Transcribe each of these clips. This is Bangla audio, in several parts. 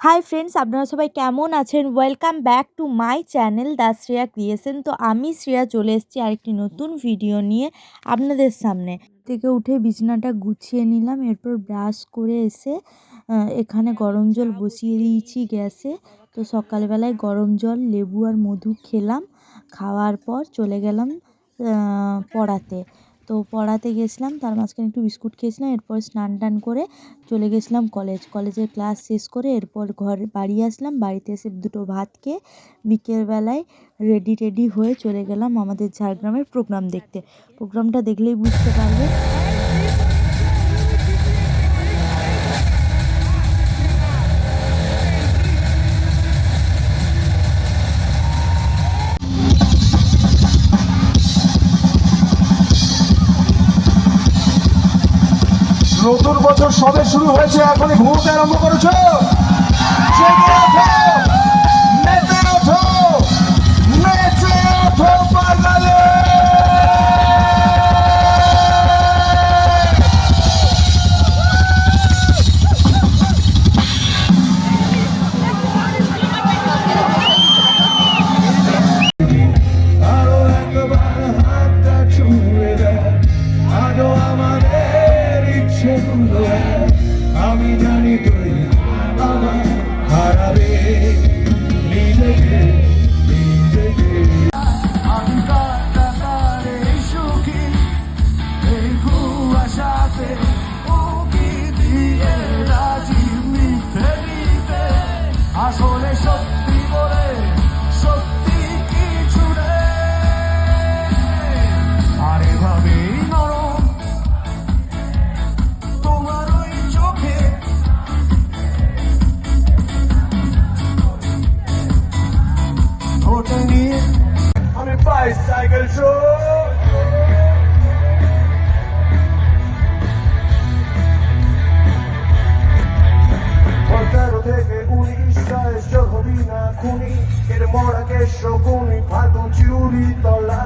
হাই ফ্রেন্ডস আপনারা সবাই কেমন আছেন? Welcome back to my channel the Shreya creation. তো আমি শ্রেয়া চলে এসেছি আরেকটি নতুন ভিডিও নিয়ে আপনাদের সামনে। থেকে উঠে বিছানাটা গুছিয়ে নিলাম, এরপর ব্রাশ করে এসে এখানে গরম জল বসিয়ে দিয়েছি গ্যাসে। তো সকালবেলায় গরম জল, লেবু আর মধু খেলাম। খাওয়ার পর চলে গেলাম পড়াতে। তো পড়াতে গেছিলাম, তার মাঝখানে একটু বিস্কুট খেয়েছিলাম, এরপর স্নান টান করে চলে গেছিলাম কলেজ। কলেজের ক্লাস শেষ করে এরপর ঘর, বাড়ি আসলাম, বাড়িতে এসে দুটো ভাত খেয়ে বিকেলবেলায় রেডি টেডি হয়ে চলে গেলাম আমাদের ঝাড়গ্রামের প্রোগ্রাম দেখতে। প্রোগ্রামটা দেখলেই বুঝতে পারবে। নতুন বছর সবে শুরু হয়েছে এখনই ঘুমোতে আরম্ভ করেছ। পনেরো থেকে বয়স হবি না খুনি এর মরাকে শকুনি ফালতু চুরি তলা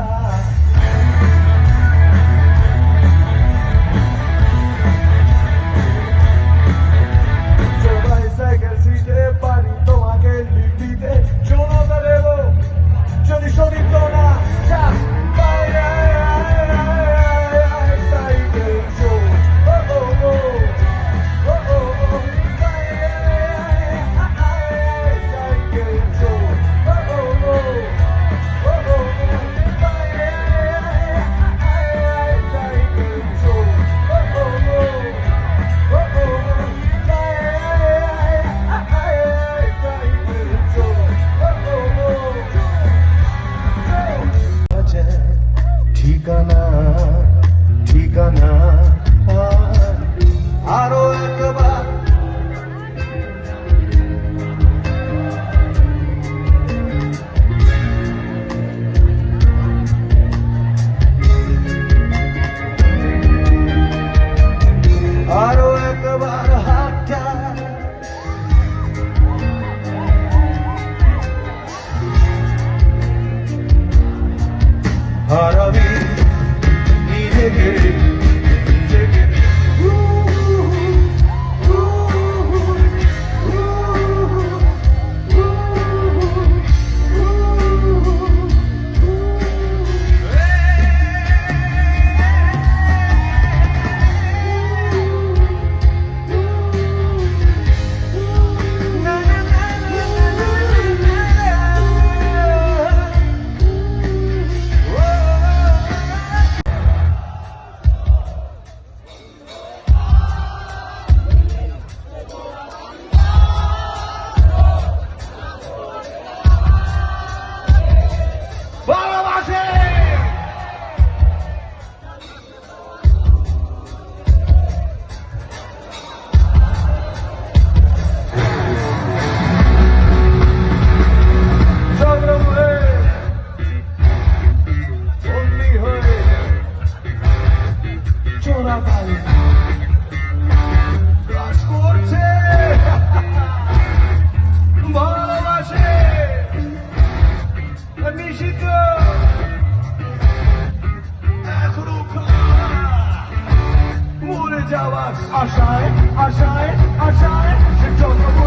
Aşağı çık çok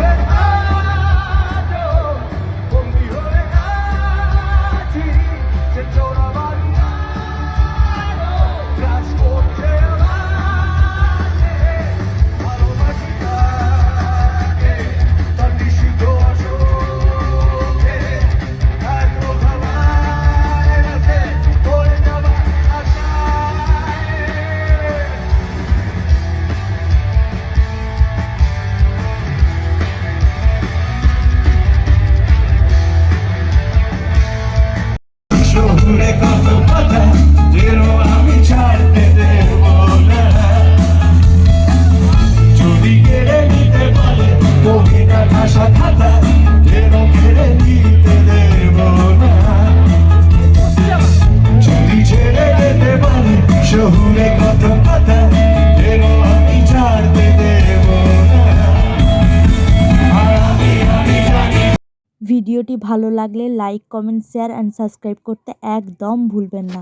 ভিডিওটি ভালো লাগলে like comment share and subscribe করতে একদম ভুলবেন না।